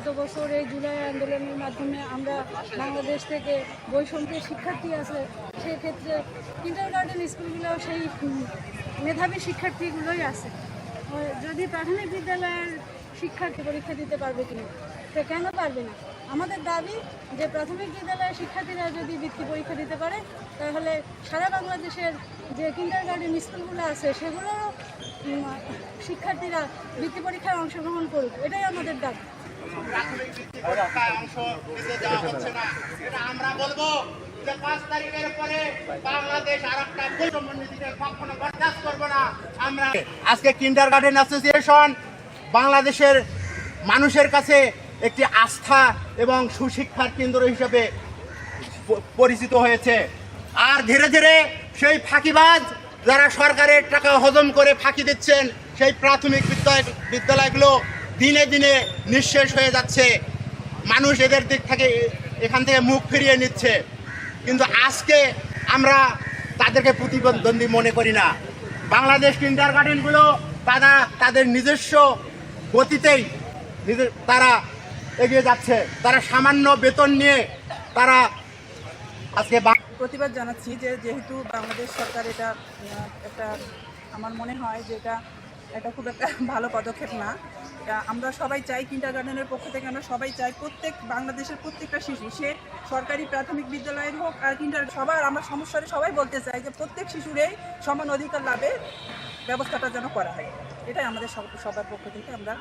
গত বছর এই জুলাই আন্দোলনের মাধ্যমে আমরা বাংলাদেশ থেকে বৈষম্যের শিক্ষার্থী আছে, সেক্ষেত্রে কিন্ডার গার্ডেন স্কুলগুলো সেই মেধাবী শিক্ষার্থীগুলোই আছে। যদি প্রাথমিক বিদ্যালয়ের শিক্ষার্থী পরীক্ষা দিতে পারবে কিনা, তো কেন পারবে না? আমাদের দাবি যে প্রাথমিক বিদ্যালয়ের শিক্ষার্থীরা যদি বৃত্তি পরীক্ষা দিতে পারে, তাহলে সারা বাংলাদেশের যে কিন্ডার গার্ডেন স্কুলগুলো আছে, সেগুলোরও শিক্ষার্থীরা বৃত্তি পরীক্ষায় অংশগ্রহণ করুক, এটাই আমাদের দাবি। বাংলাদেশ আর আমরা আজকে অ্যাসোসিয়েশন বাংলাদেশের মানুষের কাছে একটি আস্থা এবং সুশিক্ষার কেন্দ্র হিসেবে পরিচিত হয়েছে। আর ধীরে ধীরে সেই ফাঁকিবাজ যারা সরকারের টাকা হজম করে ফাঁকি দিচ্ছেন সেই প্রাথমিক বিদ্যালয় বিদ্যালয়গুলো দিনে দিনে নিঃশেষ হয়ে যাচ্ছে। মানুষ এদের দিক থেকে এখান থেকে মুখ ফিরিয়ে নিচ্ছে। কিন্তু আজকে আমরা তাদেরকে প্রতিদ্বন্দ্বী মনে করি না। বাংলাদেশ কিন্ডার গার্ডেনগুলো তারা তাদের নিজস্ব গতিতেই তারা এগিয়ে যাচ্ছে। তারা সামান্য বেতন নিয়ে তারা আজকে প্রতিবাদ জানাচ্ছি যে যেহেতু বাংলাদেশ সরকার এটা একটা আমার মনে হয় যে এটা এটা খুব একটা ভালো পদক্ষেপ না। আমরা সবাই চাই কিন্ডার গার্ডেনের পক্ষ থেকে, আমরা সবাই চাই প্রত্যেক বাংলাদেশের প্রত্যেকটা শিশু, সে সরকারি প্রাথমিক বিদ্যালয়ের হোক আর কিন্ডার সবার, আমরা সমস্যারে সবাই বলতে চাই যে প্রত্যেক শিশুরেই সমান অধিকার লাভের ব্যবস্থাটা যেন করা হয়। এটাই আমাদের সবার পক্ষ থেকে আমরা